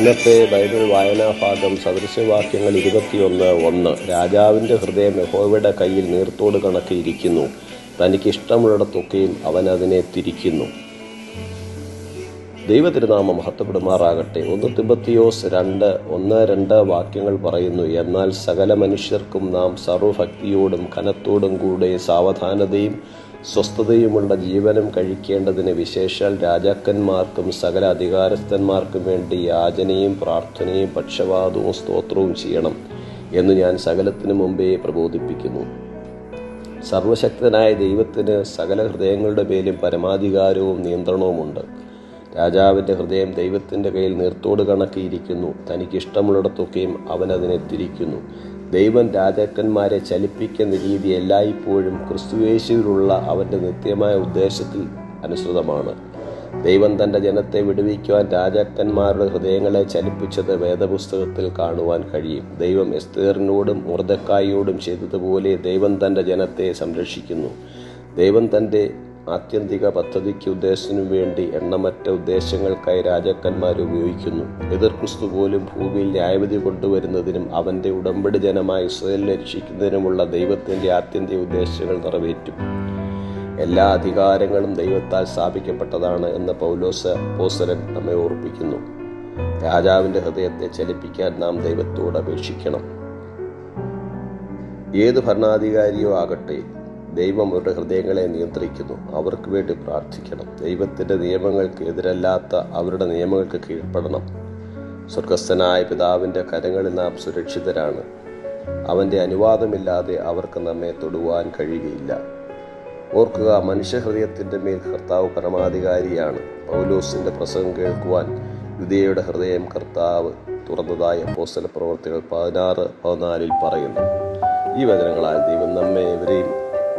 ഇന്നത്തെ ബൈബിൾ വായനാ ഭാഗം സദൃശവാക്യങ്ങൾ ഇരുപത്തിയൊന്ന് ഒന്ന്. രാജാവിന്റെ ഹൃദയം യഹോവയുടെ കയ്യിൽ നീർത്തോട് കണക്ക് ഇരിക്കുന്നു തനിക്ക് ഇഷ്ടമുള്ളിടത്തൊക്കെയും അവൻ അതിനെ തിരിക്കുന്നു. ദൈവതിരുനാമം മഹത്വപ്പെടുമാറാകട്ടെ. ഒന്ന് തിബത്തിയോസ് രണ്ട് ഒന്ന് രണ്ട് വാക്യങ്ങൾ പറയുന്നു എന്നാൽ സകല മനുഷ്യർക്കും നാം സർവഭക്തിയോടും കനത്തോടും കൂടെ സാവധാനതയും സ്വസ്ഥതയുമുള്ള ജീവനം കഴിക്കേണ്ടതിന് വിശേഷാൽ രാജാക്കന്മാർക്കും സകല അധികാരസ്ഥന്മാർക്കും വേണ്ടി യാചനയും പ്രാർത്ഥനയും പക്ഷപാതവും സ്തോത്രവും ചെയ്യണം എന്ന് ഞാൻ സകലത്തിനു മുമ്പേ പ്രബോധിപ്പിക്കുന്നു. സർവശക്തനായ ദൈവത്തിന് സകല ഹൃദയങ്ങളുടെ മേലും പരമാധികാരവും നിയന്ത്രണവുമുണ്ട്. രാജാവിന്റെ ഹൃദയം ദൈവത്തിന്റെ കയ്യിൽ നീർത്തോട് കണക്കിയിരിക്കുന്നു. തനിക്കിഷ്ടമുള്ളിടത്തൊക്കെയും അവനതിനെ തിരിക്കുന്നു ദൈവം രാജാക്കന്മാരെ ചലിപ്പിക്കുന്ന രീതി എല്ലായ്പ്പോഴും ക്രിസ്തുവേശുവിലുള്ള അവന്റെ നിത്യമായ ഉദ്ദേശത്തിൽ അനുസൃതമാണ്. ദൈവം തന്റെ ജനത്തെ വിടുവിക്കുവാൻ രാജാക്കന്മാരുടെ ഹൃദയങ്ങളെ ചലിപ്പിച്ചത് വേദപുസ്തകത്തിൽ കാണുവാൻ കഴിയും. ദൈവം എസ്തേറിനോടും മുർദക്കായോടും ചെയ്തതുപോലെ ദൈവം തന്റെ ജനത്തെ സംരക്ഷിക്കുന്നു. ദൈവം തന്റെ ആത്യന്തിക പദ്ധതിക്ക് ഉദ്ദേശത്തിനു വേണ്ടി എണ്ണമറ്റ ഉദ്ദേശങ്ങൾക്കായി രാജാക്കന്മാർ ഉപയോഗിക്കുന്നു. എതിർ ക്രിസ്തു പോലും ഭൂമിയിൽ ന്യായവിധി കൊണ്ടുവരുന്നതിനും അവന്റെ ഉടമ്പടി ജനമായി ഇസ്രയേലിനെ രക്ഷിക്കുന്നതിനുമുള്ള ദൈവത്തിന്റെ ആത്യന്തിക ഉദ്ദേശങ്ങൾ നിറവേറ്റും. എല്ലാ അധികാരങ്ങളും ദൈവത്താൽ സ്ഥാപിക്കപ്പെട്ടതാണ് എന്ന് പൗലോസ പോസരൻ നമ്മെ ഓർപ്പിക്കുന്നു. രാജാവിന്റെ ഹൃദയത്തെ ചലിപ്പിക്കാൻ നാം ദൈവത്തോട് അപേക്ഷിക്കണം. ഏത് ഭരണാധികാരിയോ ആകട്ടെ ദൈവം അവരുടെ ഹൃദയങ്ങളെ നിയന്ത്രിക്കുന്നു. അവർക്ക് വേണ്ടി പ്രാർത്ഥിക്കണം. ദൈവത്തിന്റെ നിയമങ്ങൾക്ക് എതിരല്ലാത്ത അവരുടെ നിയമങ്ങൾക്ക് കീഴ്പ്പെടണം. സ്വർഗസ്ഥനായ പിതാവിന്റെ കരങ്ങളിൽ നാം സുരക്ഷിതരാണ്. അവന്റെ അനുവാദമില്ലാതെ അവർക്ക് നമ്മെ തൊടുവാൻ കഴിയുകയില്ല. ഓർക്കുക മനുഷ്യഹൃദയത്തിന്റെ മേൽ കർത്താവ് പരമാധികാരിയാണ്. പൗലോസിന്റെ പ്രസംഗം കേൾക്കുവാൻ യുദ്ധയുടെ ഹൃദയം കർത്താവ് തുറന്നതായി പോസ്റ്റല പ്രവർത്തികൾ പതിനാറ് പതിനാലിൽ പറയുന്നു. ഈ വചനങ്ങളാൽ ദൈവം നമ്മെ ഇവരെയും